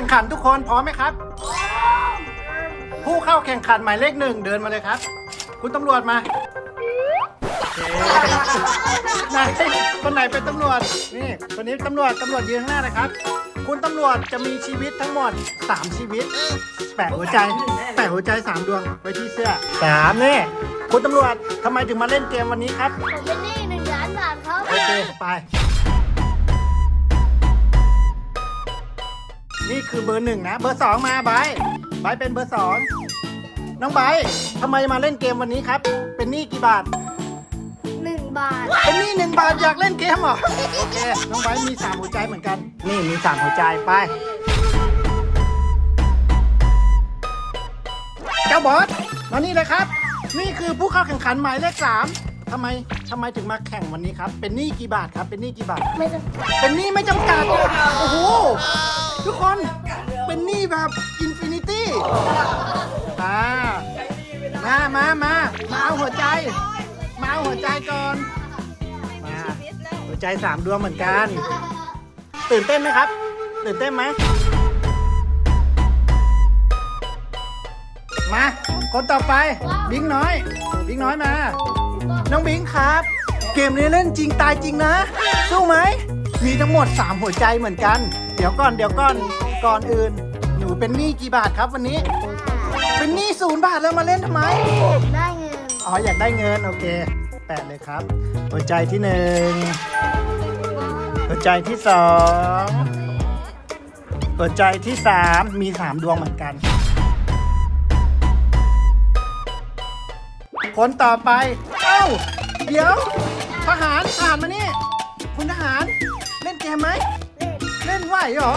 ข่งขันทุกคนพร้อมไหมครับ ผู้เข้าแข่งขันหมายเลขหนึ่งเดินมาเลยครับ คุณตำรวจมาโอเคไหนคนไหนเป็นตำรวจ นี่คนนี้ตำรวจตำรวจยืนข้างหน้านะครับ คุณตำรวจจะมีชีวิตทั้งหมด3ชีวิต แปะหัวใจ แปะหัวใจ3ดวงไว้ที่เสื้อสามนี่คุณตำรวจทำไมถึงมาเล่นเกมวันนี้ครับ ผมเป็นหนี้หนึ่งล้านบาทครับ โอเค ไป นี่คือเบอร์หนึ่งนะ เบอร์สองมาไบร์ทไบร์ทเป็นเบอร์สองน้องไบร์ททำไมมาเล่นเกมวันนี้ครับ เป็นหนี้กี่บาท หนึ่งบาท เป็นหนี้หนึ่งบาทอยากเล่นเกมเหรอ โอเค น้องไบร์ทมีสามหัวใจเหมือนกัน นี่มีสามหัวใจไป เจ้าบอส มานี่เลยครับ นี่คือผู้เข้าแข่งขันหมายเลขสามทำไมทำไมถึงมาแข่งวันนี้ครับ เป็นหนี้กี่บาทครับ เป็นหนี้กี่บาท ไม่ต้องเป็นหนี้ไม่จำกัด โอ้โห ทุกคนเป็นหนี้แบบอินฟินิตี้อ่ามามามามาเอาหัวใจ มาเอาหัวใจก่อนมาหัวใจสามดวงเหมือนกัน ตื่นเต้นไหมครับ ตื่นเต้นไหมมาคนต่อไปบิงน้อย บิงน้อยมา น้องบิงครับ เกมนี้เล่นจริงตายจริงนะ สู้ไหม มีทั้งหมด 3 หัวใจเหมือนกัน เดี๋ยวก่อนเดี๋ยวก่อนก่อนอื่น หนูเป็นหนี้กี่บาทครับวันนี้ เป็นหนี้ศูนย์บาทแล้วมาเล่นทำไม ได้เงินอ๋ออยากได้เงินโอเค แปดเลยครับ หัวใจที่หนึ่งหัวใจที่สองหัวใจที่สามมีสามดวงเหมือนกันคนต่อไป เอ้า เดี๋ยว ทหารทหารมานี่ คุณทหารเล่นเก มไหมเล่นเล่นไหวเหรอ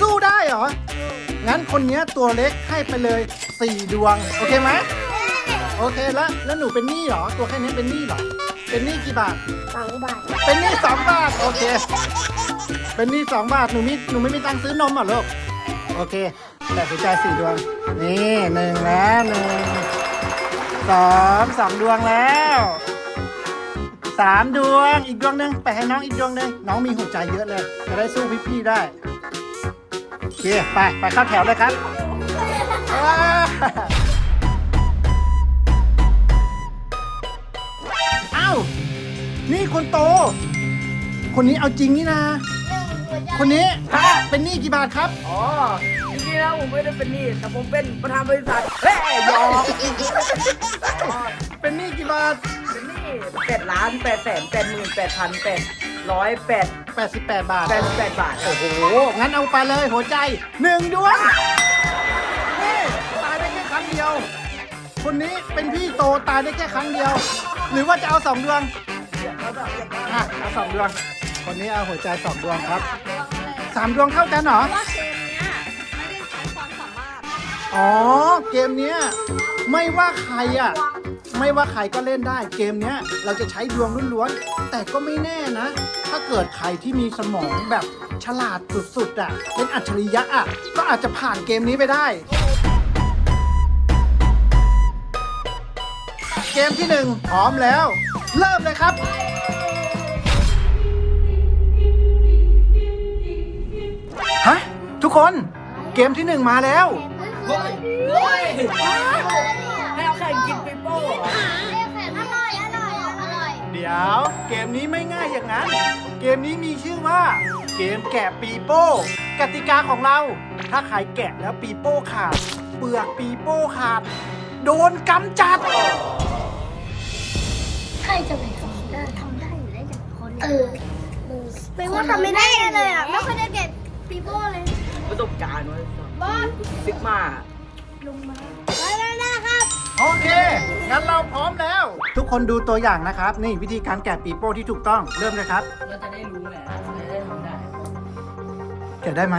สู้ได้เหรอ งั้นคนเนี้ยตัวเล็กให้ไปเลย 4 ดวง โอเคไหม โอเคแล้ว แล้วหนูเป็นหนี้เหรอ ตัวแค่นี้เป็นหนี้เหรอ เป็นหนี้กี่บาท สองบาทเป็นหนี้สองบาท โอเค เป็นหนี้สองบาท หนูมี หนูไม่มีตังค์ซื้อนมเหรอลูก โอเค แต่หัวใจสี่ดวง นี่หนึ่งแล้วหนึ่งสองสองดวงแล้ว สามดวง อีกดวงหนึ่งไปให้น้องอีกดวงหนึ่งน้องมีหัวใจเยอะเลย จะได้สู้พี่ๆได้โอเคไปไปเข้าแถวเลยครับว้าเอ้านี่คนโต คนนี้เอาจริงนี่นะหนึ่งหัวใจคนนี้เป็นหนี้กี่บาทครับ อ๋อจริงๆแล้วผมไม่ได้เป็นหนี้แต่ผมเป็นประธานบริษัทเฮ้ยหยอกเป็นหนี้กี่บาท เป็นหนี้แปดล้านแปดแสนแปดหมื่นแปดพันแปดร้อยแปด88 บาท แปดสิบแปดบาทโอ้โห งั้นเอาไปเลยหัวใจหนึ่งดวงนี่ตายได้แค่ครั้งเดียว คนนี้เป็นพี่โตตายได้แค่ครั้งเดียว หรือว่าจะเอาสองดวงอะเอาสองดวง คนนี้เอาหัวใจสองดวงครับสามดวงเท่ากันเหรอ ว่าเกมเนี้ยไม่ได้ใช้ความสามารถอ๋อ เกมเนี้ยไม่ว่าใครอะ ไม่ว่าใครก็เล่นได้เกมเนี้ยเราจะใช้ดวงล้วนๆแต่ก็ไม่แน่นะ ถ้าเกิดใครที่มีสมองแบบฉลาดสุดๆอะเป็นอัจฉริยะอะก็อาจจะผ่านเกมนี้ไปได้ เกมที่หนึ่งพร้อมแล้ว เริ่มเลยครับ ฮะ ทุกคนเกมที่หนึ่งมาแล้ว เฮ้ย เฮ้ย ให้เอาแข่งกินปิโป้เหร อเรียกแขกอร่อยอร่อยอร่อยเดี๋ยว เกมนี้ไม่ง่ายอย่างนั้น เกมนี้มีชื่อว่า เกมแกะปีโป้ กติกาของเรา ถ้าใครแกะแล้วปีโป้ขาด เปลือกปีโป้ขาด โดนกำจัด ใครจะไปทำได้ทำได้อยู่แล้วอย่างคนเออไม่ว่าทำไม่ได้เลยอะไม่ค่อยได้เก็บปีโป้เลยประสบการณ์ไว้บอสซิกมาลงมา โอเค งั้นเราพร้อมแล้ว ทุกคนดูตัวอย่างนะครับ นี่วิธีการแกะปีโป้ที่ถูกต้อง เริ่มเลยครับ เราจะได้รู้แหละจะได้ทำได้ แกะได้ไหม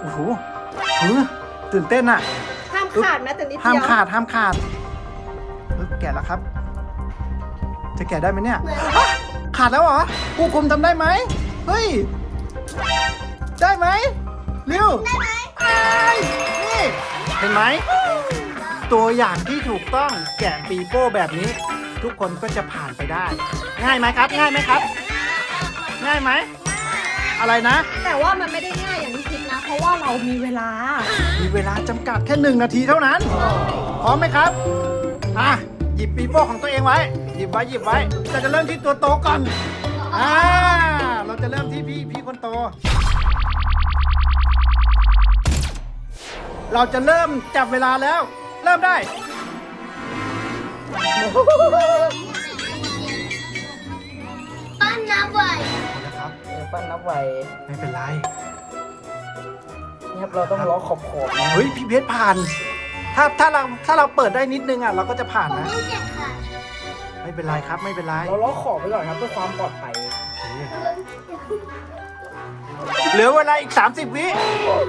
โอ้โหเออตื่นเต้นอะห้ามขาดแม้แต่นิดห้ามเดียวขาดห้ามขาดปึ๊บแกะแล้วครับ จะแกะได้ไหมเนี่ยเหมือนฮะขาดแล้วเหรอผู้คุมทำได้ไหมเฮ้ย ได้ไหมเร็วได้ไหมนี่เห็นไหม ตัวอย่างที่ถูกต้องแกะปีโป้แบบนี้ ทุกคนก็จะผ่านไปได้ ง่ายไหมครับ ง่ายไหมครับ ง่ายไหมอะไรนะ แต่ว่ามันไม่ได้ง่ายอย่างที่คิดนะเพเพราะว่าเรามีเวลา มีเวลาจำกัดแค่หนึ่งนาทีเท่านั้น พร้อมไหมครับอะหยิบปีโป้ของตัวเองไว้ หยิบไว้หยิบไว้เราจะเริ่มที่ตัวโตก่อนอ่าเราจะเริ่มที่พี่พี่คนโต เราจะเริ่มจับเวลาแล้ว เริ่มได้ ปั้นนับไว้นะครับเออปั้นนับไว้ไม่เป็นไรเนี่ยครับเราต้องล้อขอบขอบๆนะเฮ้ยพี่เพชรผ่าน ถ้าถ้าเราถ้าเราเปิดได้นิดนึงอะเราก็จะผ่านผมนะเพิ่งเจ็ดค่ะไม่เป็นไรครับไม่เป็นไรเราล้อขอบไปก่อนครับเพื่อความปลอดภัยเหลือเวลาอีก 30 วิผม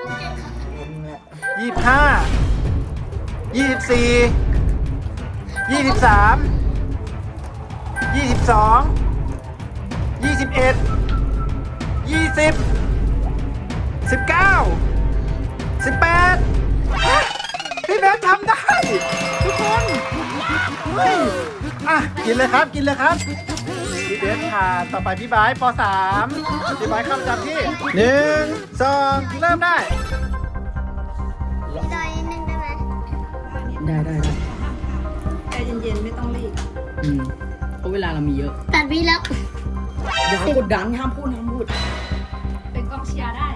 เพิ่งเจ็ดค่ะเนี่ยยี่ห้า ยี่สิบสี่ยี่สิบสามยี่สิบสองยี่สิบเอ็ดยี่สิบสิบเก้าสิบแปดพี่แบททำได้ ทุกคนเฮ้ยอะ กินเลยครับกินเลยครับ พี่เบสผ่านต่อไปพี่บายปสามพี่บายเข้าประจำที่หนึ่งสองเริ่มได้ อืมเพราะเวลาเรามีเยอะตัดวีแล้วอย่ากดดันห้ามพูดห้ามพูดเป็นกองเชียร์ได้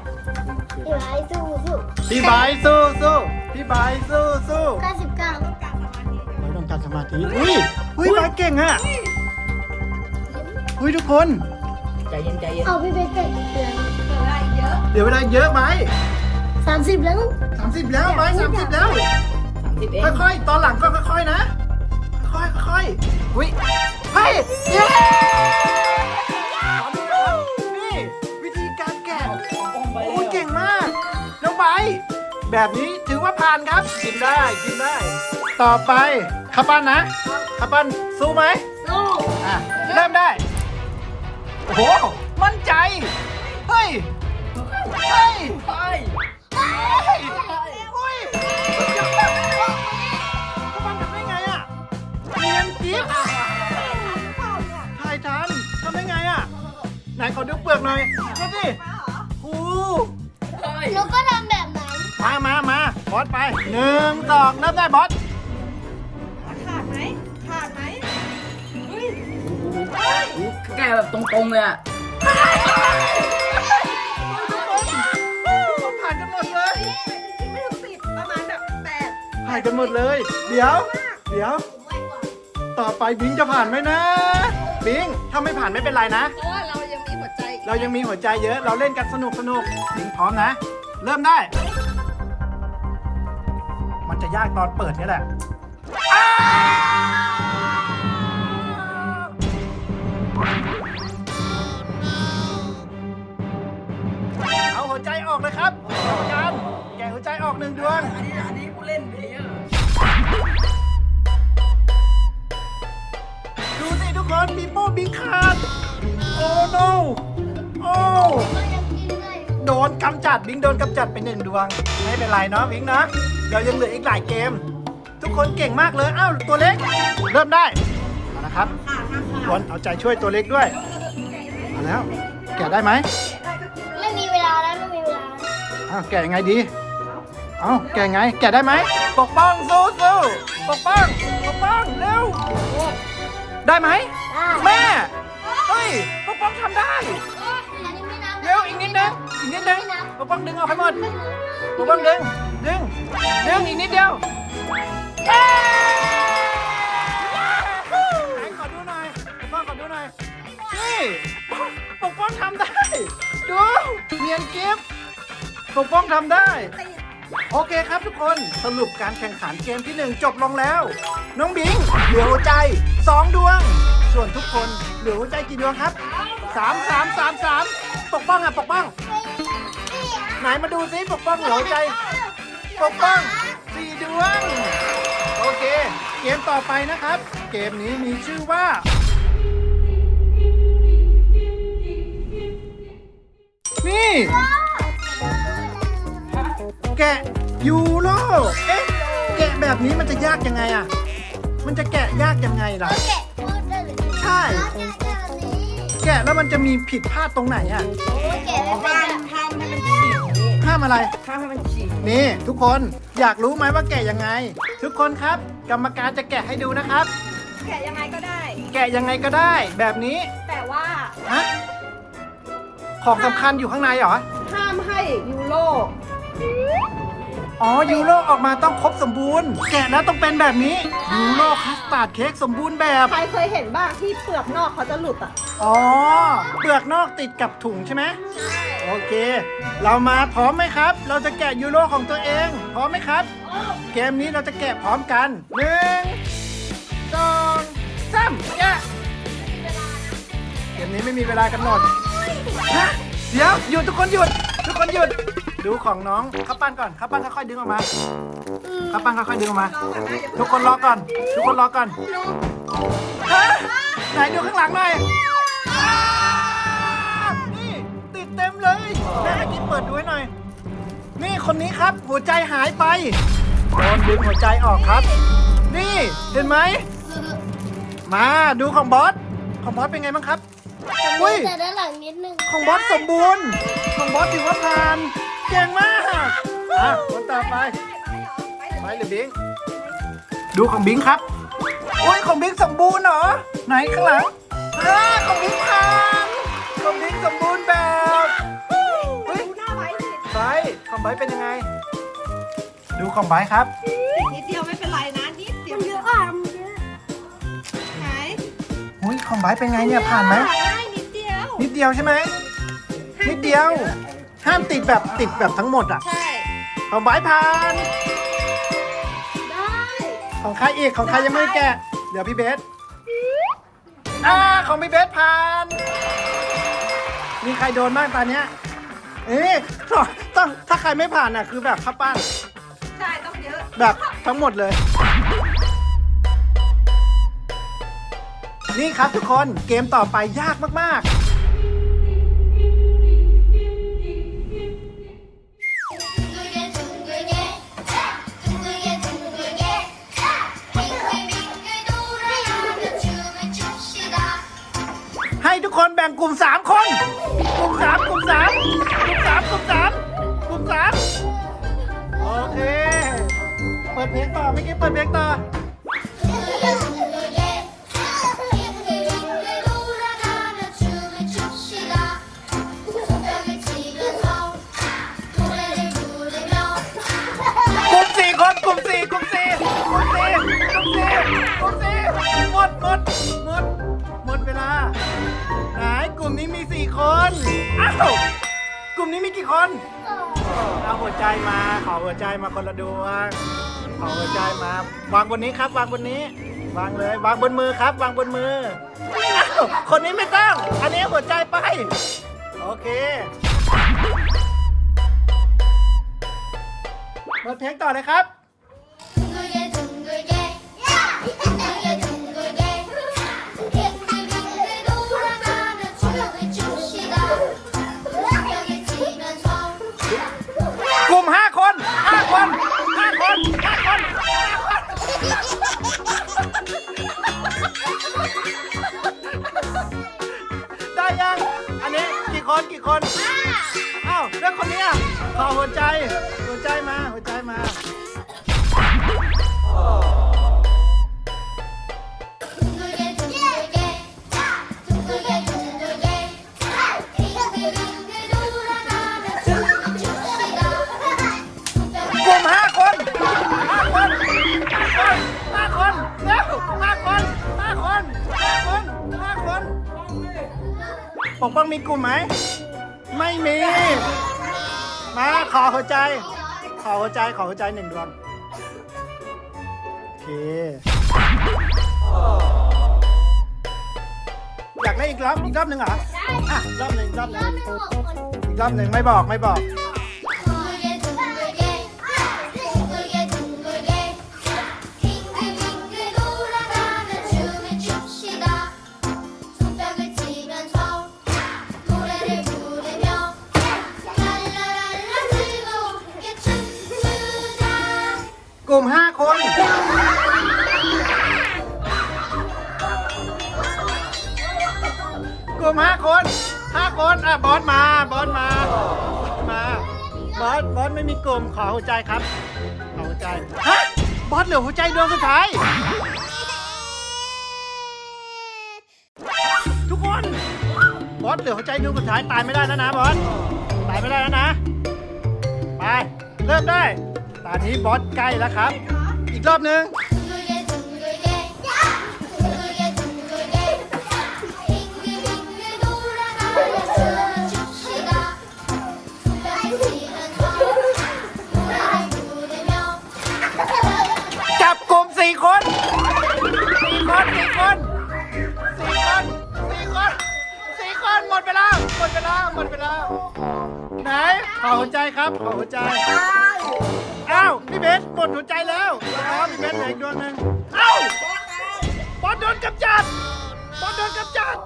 พี่ไว้สู้สู้พี่บายสู้สู้พี่บายสู้สู้เก้าสิบเก้าไม่ต้องการสมาธิอุ้ยอุ้ยบายเก่งอะอุ้ยทุกคนใจเย็นใจเย็นเอาพี่เบสเจ็ดเดือนเกิดอะไรเยอะเดี๋ยวเวลาเยอะไหมสามสิบแล้วสามสิบแล้วไหมสามสิบแล้วสามสิบเองค่อยๆตอนหลังก็ค่อยๆนะ ค่อยๆค่อยๆอุ้ยเฮ้ยเย้ขอดูนะครับนี่วิธีการแกะโอ้ยเก่งมากน้องไบร์ทแบบนี้ถือว่าผ่านครับ กินได้กินได้ ต่อไปข้าวปั้นนะข้าวปั้นสู้ไหมสู้อะเริ่มได้โอ้โหมั่นใจ เฮ้ย เฮ้ยไปเฮ้ย หน่อยดูสิโอ้หนูก็ทำแบบนั้นมามามาบอสไปหนึ่งสองเริ่มได้บอสขาดไหมขาดไหมเฮ้ยแกแบบตรงๆเลยอะผ่านกันหมดเลย ไม่ถึงสิบประมาณแบบแปดผ่านกันหมดเลย เดี๋ยว เดี๋ยว ต่อไปบิงจะผ่านไหมนะ บิงถ้าไม่ผ่านไม่เป็นไรนะ เพราะว่าเรายังมีหัวใจอีกเรายังมีหัวใจเยอะ เราเล่นกันสนุกสนุกบิงพร้อมนะ เริ่มได้ มันจะยากตอนเปิดนี่แหละอ้าวเอาหัวใจออกเลยครับกรรมการแกะหัวใจออกหนึ่งดวง อันนี้อันนี้ผู้เล่นเพลเยอร์ดูสิทุกคนมีโป้บิงขาด โอ้โน โอ้ก็ยังกินเลยโดนกำจัดบิงโดนกำจัดไปหนึ่งดวง ไม่เป็นไรเนาะบิงนะเรายังเหลืออีกหลายเกม ทุกคนเก่งมากเลยอ้าวตัวเล็ก เริ่มได้เอานะครับวนเอาใจช่วยตัวเล็กด้วยเอาแล้ว แกะได้ไหมไม่มีเวลาแล้วไม่มีเวลาอ้าวแกะยังไงดีเอาแกะยังไง แกะได้ไหมปกป้องสู้สู้ปกป้องปกป้องเร็วได้ไหมได้แม่เฮ้ยปกป้องทำได้ อีกนิดนึงปกป้องดึงออกให้หมดปกป้องดึง ดึง ดึงอีกนิดเดียวเอ้ยไหนขอดูหน่อยปกป้องขอดูหน่อย นี่ปกป้องทำได้ ดูเนียนกิฟต์ปกป้องทำได้ โอเคครับทุกคนสรุปการแข่งขันเกมที่ 1 จบลงแล้ว น้องบิงเหลือหัวใจ 2 ดวง ส่วนทุกคนเหลือหัวใจกี่ดวงครับ 3 3 3 3 ปกป้องอะปกป้อง ไหนมาดูซิปกป้องหลือหัวใจ ปกป้อง4ดวง โอเค เกมต่อไปนะครับ เกมนี้มีชื่อว่า นี่ แกะยูโรเอ๊ะ แกะแบบนี้มันจะยากยังไงอะ มันจะแกะยากยังไงล่ะ ใช่ แกะแล้วมันจะมีผิดพลาดตรงไหนอะ โอ้ยแกะไม่เป็นไรามอะไรห้ามให้มันฉีกนี่ทุกคนอยากรู้ไหมว่าแกะยังไง ทุกคนครับ กรรมการจะแกะให้ดูนะครับ แกะยังไงก็ได้ แกะยังไงก็ได้แบบนี้แต่ว่าฮะของสำคัญอยู่ข้างในเหรอห้ามให้ยูโรอ๋อยูโรออกมาต้องครบสมบูรณ์ แกะแล้วต้องเป็นแบบนี้ยูโรคัสตาร์ดเค้กสมบูรณ์แบบ ใครเคยเห็นบ้างที่เปลือกนอกเขาจะหลุดอะอ๋อ เปลือกนอกติดกับถุงใช่ไหม โอเค เรามาพร้อมไหมครับ เราจะแกะยูโรของตัวเอง พร้อมไหมครับ เกมนี้เราจะแกะพร้อมกันหนึ่งสองสามแกะเกมนี้ไม่มีเวลากำหนดฮะเดี๋ยวหยุดทุกคนหยุด ทุกคนหยุด ดูของน้องข้าวปั้นก่อนข้าวปั้นค่อยๆดึงออกมาข้าวปั้นค่อยๆดึงออกมา ทุกคนรอก่อน ทุกคนรอก่อนฮะไหนดูข้างหลังหน่อย เต็มเลยแม่ให้กิ๊บเปิดดูให้หน่อย นี่คนนี้ครับ หัวใจหายไปโดนดึงหัวใจออกครับ นี่เห็นไหม มาดูของบอส ของบอสเป็นไงบ้างครับ อุ้ย แต่ด้านหลังนิดนึงของบอสสมบูรณ์ ของบอสถือว่าผ่าน เก่งมาก อะคนต่อไป ไปหรือบิง ดูของบิงครับ อุ้ยของบิงสมบูรณ์เหรอ ไหนข้างหลังอ่าของบิงผ่านของบิงสมบูรณ์แบบ องไบร์ทเป็นยังไง ดูของไบร์ทครับ นิดเดียวไม่เป็นไรนะนิดเดียวมันเยอะอะมันเยอะไหนอุ้ยของไบร์ทเป็นไงเนี่ยผ่านไหมได้นิดเดียวนิดเดียวใช่ไหมนิดเดียว ห้ามติดแบบติดแบบทั้งหมดอะใช่ของไบร์ทผ่านได้ของใครอีกของใครยังไม่ได้แกะเดี๋ยวพี่เบสอ่าของพี่เบสผ่าน มีใครโดนบ้างตอนเนี้ย เอ๊ะต้องถ้าใครไม่ผ่านอะคือแบบข้าวปั้นใช่ต้องเยอะแบบทั้งหมดเลย นี่ครับทุกคนเกมต่อไปยากมากๆให้ทุกคนแบ่งกลุ่ม 3 คน กลุ่ม 3 กลุ่ม 3 กลุ่ม3กลุ่ม3กลุ่ม3โอเค เปิดเพลงต่อเมื่อกี้เปิดเพลงต่อ กี่คน เอาหัวใจมา ขอหัวใจมาคนละดวง ขอหัวใจมา วางบนนี้ครับ วางบนนี้ วางเลย วางบนมือครับ วางบนมืออ้าวคนนี้ไม่ต้อง อันนี้หัวใจไป โอเคเปิดเพลงต่อเลยครับ ปกป้องมีกลุ่มไหม ไม่มี มาขอหัวใจ ขอหัวใจ ขอหัวใจหนึ่งดวง โอเค อยากเล่นอีกรอบอีกรอบหนึ่งเหรอ อะรอบหนึ่งรอบหนึ่งอีกรอบหนึ่งไม่บอกไม่บอกก กลุ่มห้าคนห้าคนอะบอสมาบอสมามาบอสบอสไม่มีกลุ่มขอหัวใจครับขอหัวใจฮะบอสเหลือหัวใจดวงสุดท้าย ทุกคนบอสเหลือหัวใจดวงสุดท้ายตายไม่ได้แล้วนะบอสตายไม่ได้แล้วนะไปเริ่มได้ตอนนี้บอสใกล้แล้วครับ อีกรอบนึง ล้วหมดไปแล้วไปแล้วไหนขอหัวใจครับขอหัวใจอ้าวพี่เบสหมดหัวใจแล้วอ๋อพี่เบสเหลืออีกดวงหนึ่งเอ้าบอลโดนกำจัดบอลโดนกำจัด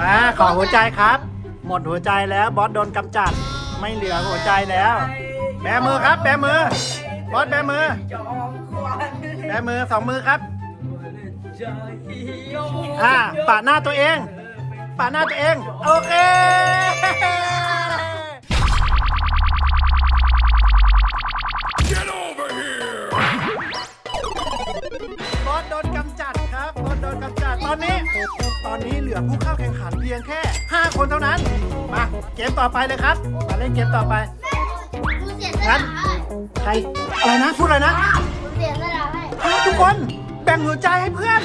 มาขอหัวใจครับ หมดหัวใจแล้วบอสโดนกำจัด ไม่เหลือหัวใจแล้ว แบมือครับ แบมือ บอสแบมือ แบมือสองมือครับ อ่าปาดหน้าตัวเอง ปาดหน้าตัวเอง โอเคบอสโดนกำจัดครับบอสโดนกำจัดตอนนี้ ตอนนี้เหลือผู้เข้าแข่งขันเพียงแค่ 5 คนเท่านั้น มาเกมต่อไปเลยครับ มาเล่นเกมต่อไปงั้นใคร อะไรนะ พูดอะไรนะอ้าวทุกคน แบ่งหัวใจให้เพื่อน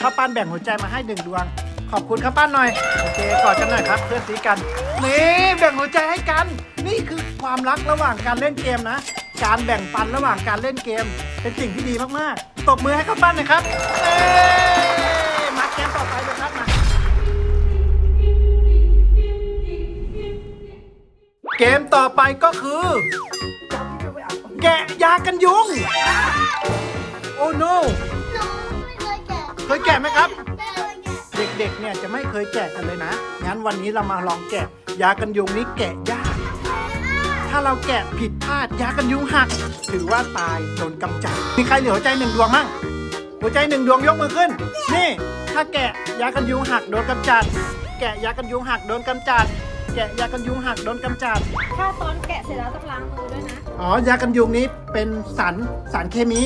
ข้าวปั้นแบ่งหัวใจมาให้หนึ่งดวง ขอบคุณข้าวปั้นหน่อย โอเคกอดกันหน่อยครับ เพื่อนสีกัน นี่แบ่งหัวใจให้กัน นี่คือความรักระหว่างการเล่นเกมนะ การแบ่งปันระหว่างการเล่นเกม เป็นสิ่งที่ดีมากๆ ตบมือให้ข้าวปั้นหนะครับเอ้ยมาเกมต่อไปเลย เกมต่อไปก็คือ แกะยากันยุง โอ้ no เคยแกะไหมครับ เด็กๆ เนี่ยจะไม่เคยแกะกันเลยนะ งั้นวันนี้เรามาลองแกะยากันยุงนี้แกะยาก ถ้าเราแกะผิดพลาดยากันยุงหัก ถือว่าตายโดนกำจัด มีใครเหลือหัวใจหนึ่งดวงมั่ง หัวใจหนึ่งดวงยกมือขึ้น นี่ ถ้าแกะยากันยุงหักโดนกำจัด แกะยากันยุงหักโดนกำจัด แกะยากันยุงหักโดนกำจัด ถ้าตอนแกะเสร็จแล้วต้องล้างมือด้วยนะ อ๋อยากันยุงนี้เป็นสารสารเคมี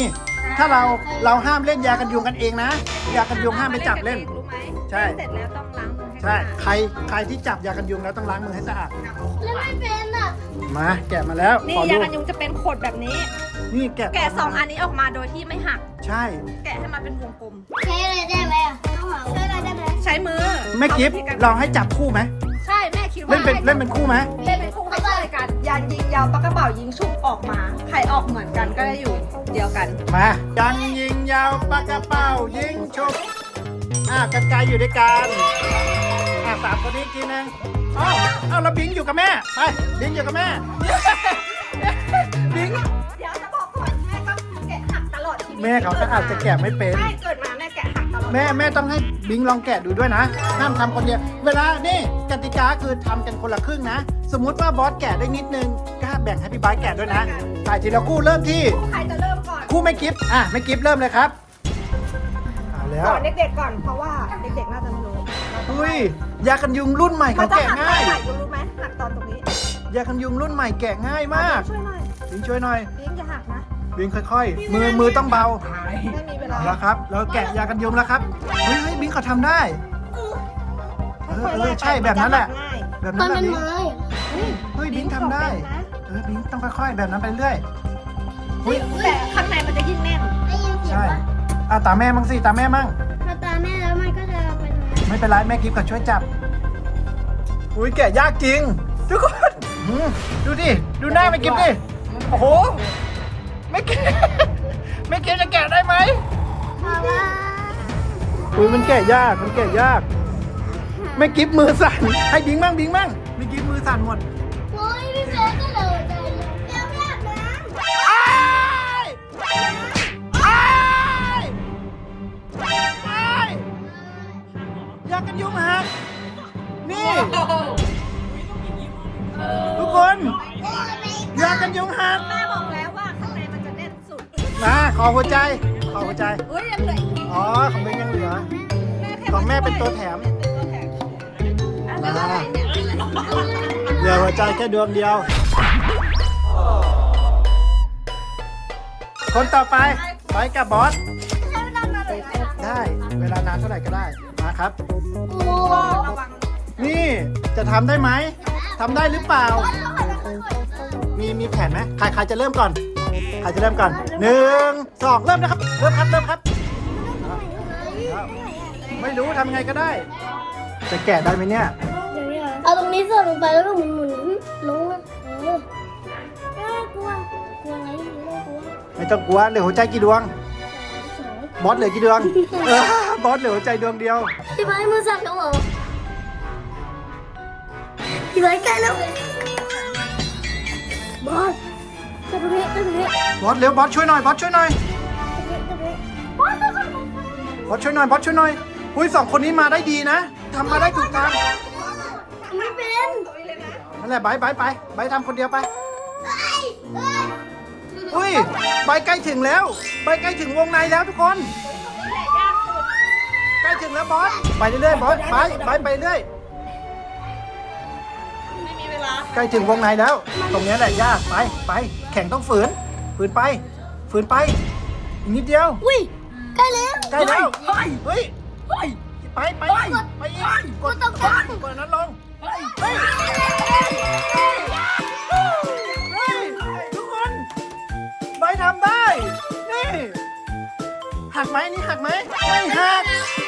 ถ้าเราเราห้ามเล่นยากันยุงกันเองนะ ยากันยุงห้ามไปจับเล่น รู้ไหมใช่ เสร็จแล้วต้องล้างมือให้ใช่ ใครใครที่จับยากันยุงแล้วต้องล้างมือให้สะอาด แล้วไม่เป็นอะมาแกะมาแล้วนี่ขอดูยากันยุงจะเป็นขดแบบนี้ นี่แกะแกะสองอันนี้ออกมาโดยที่ไม่หัก ใช่ แกะให้มันเป็นวงกลม ใช้อะไรได้ไหมอะน้องหมาใช้อะไรได้ไหมใช้มือแม่กิฟต์เอาวิธีการลองให้จับคู่ไหมใช่แม่คิดว่า เล่นเป็นเล่นเป็นคู่ไหมเล่นเป็นคู่ให้ช่วยกันยายิงยาวปากกระเป๋ายิงชุบออกมา ใครออกเหมือนกันก็ได้อยู่เดียวกัน มายังยิงยาวปากกระเป๋ายิงชุบอะกันไกลอยู่ด้วยกันอะสามคนนี้กินเองอ๋อเอาแล้วบิงอยู่กับแม่ไปบิงอยู่กับแม่บิงเดี๋ยวจะบอกก่อนแม่ก็แกะหักตลอดชีวิตแม่เขาก็อาจจะแกะไม่เป็น ใช่เกิดมา แม่แกะหักตลอดแม่แม่ต้องให้บิงลองแกะดูด้วยนะ ห้ามทำคนเดียว เวลานี่กติกาคือทำกันคนละครึ่งนะ สมมุติว่าบอสแกะได้นิดนึงก็แบ่งให้พี่บายแกะด้วยนะถ่ายทีละคู่เริ่มที่ใครจะเริ่มก่อนคู่ไม่กิฟอะไม่กิฟเริ่มเลยครับเอาแล้วสอนเด็กๆก่อนเพราะว่าเด็กๆน่าจะไม่รู้อุ้ยยากันยุงรุ่นใหม่มัเขานจะแกะหักตอง่านยไหนรู้ไหมหักตอนตรงนี้ยากันยุงรุ่นใหม่แกะง่ายมากช่วยหน่อยบิงช่วยหน่อยบิงจะหักนะ บิงค่อยๆ มือมือต้องเบาไม่มีเวลาเอาละครับเราแกะยากันยุงแล้วครับ เฮ้ยเฮ้ยบิงเขาทำได้ เออเออใช่แบบนั้นแหละง่ายแบบตนั้อนนแหละเป็นบิงไม้เฮ้ยบิงทำได้ เออบิงต้องค่อยๆ แบบนั้นไปเรื่อยอุ้ยแต่ข้างในมันจะยิ่งแน่นได้ยินเสียงใช่ปะอะตามแม่มั่งสิตามแม่มั่งถ้าตาแม่แล้วมันก็จะเป็นไงไม่เป็นไรแม่กิฟต์ก็ช่วยจับ อุ้ยแกะยากจริง ทุกคนอืมดูดิ ดูหน้าแม่กิฟต์ดิ โอ้โห แม่กิฟต์แม่กิฟต์จะแกะได้ไหมเพราะว่าอุ้ยมันแกะยากมันแกะยากแม่กิฟต์มือสั่นให้บิงมั่งบิงมั่งแม่กิฟต์มือสั่นหมดโอ้ยพี่เฟซก็เลยใจเลยเดี๋ยวไม่อาบน้ำอ้ายอ้ายอ้ายอยากกันยุงหักนี่ทุกคนอยากกันยุงหักแม่บอกแล้วว่าข้างในมันจะแน่นสุดมาขอหัวใจ ขออหัวใจเฮ้ยยังเหลืออีกทีอ๋อของเบนยังเหลือแม่แค่ของแม่เป็นตัวแถมเป็นตัวแถมอะแล้วอะไรเนี่ย เหลือหัวใจแค่ดวงเดียว คนต่อไปไปกับบอสใช้เวลานานเลยนะได้เวลานานเท่าไหร่ก็ได้ มาครับโอ้โหระวังนี่จะทำได้ไหมทำได้หรือเปล่า มีมีแผนไหมใครใครจะเริ่มก่อน ใครจะเริ่มก่อนหนึ่งสองเริ่มนะครับ เริ่มครับ เริ่มครับ ไม่รู้ทำยังไงก็ได้ จะแกะได้ไหมเนี่ย เอาตรงนี้สอดลงไปแล้วก็หมุนหมุนๆลงมาเออน่ากลัว กลัวอะไรไม่กลัวไม่ต้องกลัวเหลือหัวใจกี่ดวง สองบอสเหลือกี่ดวง เออบอสเหลือหัวใจดวงเดียว พี่ไบร์ทมือสั่นแล้วเหรอพี่ไบร์ทใกล้แล้วบอส ตะเพียตะเพียบอสเร็วบอสช่วยหน่อยบอสช่วยหน่อยตะเพียบอสตะเพียบอสช่วยหน่อยบอสช่วยหน่อยอุ้ยสองคนนี้มาได้ดีนะทำมาได้ถูกทางไม่เป็นนั่นแหละไบร์ทไบร์ทไปไบร์ททำคนเดียวไปอุ้ยใบใกล้ถึงแล้วใบใกล้ถึงวงในแล้วทุกคนใกล้ถึงแล้วบอสไปเรื่อยๆบอสไปไปไปเรื่อยไม่มีเวลาใกล้ถึงวงในแล้ว ตรงนี้แหละยากไปไป แข่งต้องฝืน ฝืนไป ฝืนไปอีกนิดเดียว อุ้ยใกล้แล้ว ใกล้แล้ว เฮ้ย เฮ้ย เฮ้ย ไปไปไปอีกกดกดตรงกลางกดนั้นลงเฮ้ยเฮ้ยเฮ้ยทุกคนใบทำได้ นี่หักไหมนี่หักไหมไม่หัก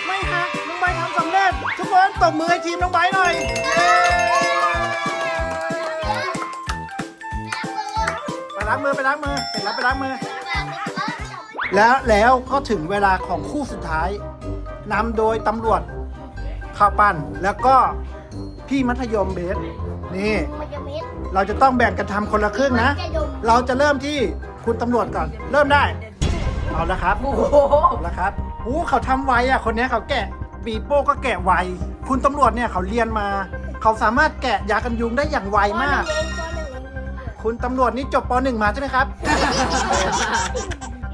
ไม่หักน้องใบทำสำเร็จ ทุกคนตบมือให้ทีมน้องใบหน่อย ล้างมือไปล้างมือเสร็จแล้วไปล้างมือ แล้วแล้วก็ถึงเวลาของคู่สุดท้ายนำโดยตำรวจข้าวปั้นแล้วก็พี่มัธยมเบสนี่มันจะเม็ดเราจะต้องแบ่งกันทำคนละครึ่งนะจะดมเราจะเริ่มที่คุณตำรวจก่อน เริ่มได้ เอาละครับโอ้โหเอาละครับอู้เขาทำไวอะคนนี้เขาแกะปีโป้ก็แกะไว คุณตำรวจเนี่ยเขาเรียนมา เขาสามารถแกะยากันยุงได้อย่างไวมาก คุณตำรวจนี่จบป .1 มาใช่ไหมครับ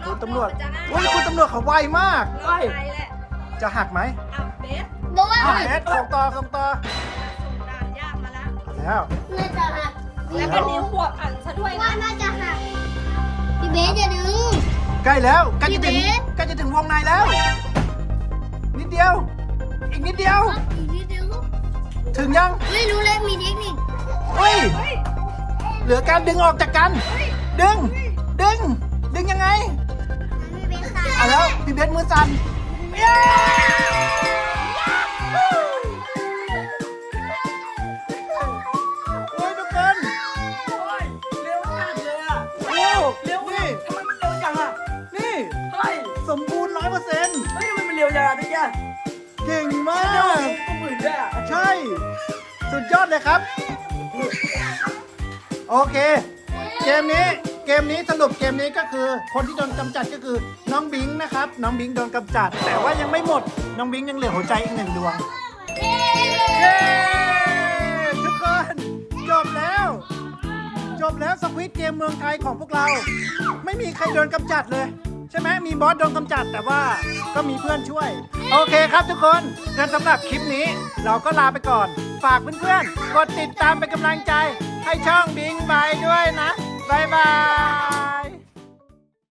คุณตำรวจอุ้ยคุณตำรวจเขาไวมากรอดไปแหละจะหักไหมอะเบสบอกว่าอะเบสส่งต่อส่งต่อด่านยากมาแล้ว เอาแล้ว น่าจะหักแล้วก็นิ้วขวบอันซะด้วยว่านะน่าจะหักพี่เบสจะดึง ใกล้แล้วใกล้จะถึงพี่เบส ใกล้จะถึงวงในแล้ว นิดเดียว อีกนิดเดียว อีกนิดเดียวถึงยัง ไม่รู้เลยมีเทคนิคเฮ้ย เหลือการดึงออกจากกัน ดึง ดึง ดึงยังไงพี่เบสตายเอาแล้วพี่เบสมือสั่นเย้โอ้ยทุกคนโอ้ยเร็วมากเลยอะโอ้เร็วนี่ทำไมมันเร็วจังอะนี่เฮ้ยสมบูรณ์ร้อยเปอร์เซ็นต์เฮ้ยทำไมมันเร็วจังอะทุกอย่างเก่งมาเร็วกก็หมื่นด้วยอะ ใช่ สุดยอดเลยครับ โอเค เกมนี้เกมนี้สรุปเกมนี้ก็คือ คนที่โดนกำจัดก็คือน้องบิงนะครับ น้องบิงโดนกำจัด แต่ว่ายังไม่หมด น้องบิงยังเหลือหัวใจอีกหนึ่งดวงเย้ทุกคนจบแล้ว จบแล้วสควิตเกมเมืองไทยของพวกเรา ไม่มีใครโดนกำจัดเลย ใช่ไหมมีบอสโดนกำจัดแต่ว่าก็มีเพื่อนช่วย โอเคครับทุกคนงั้นสำหรับคลิปนี้ เราก็ลาไปก่อน ฝากเพื่อนๆกดติดตามเป็นกำลังใจ ให้ช่องบิงไปด้วยนะบายบาย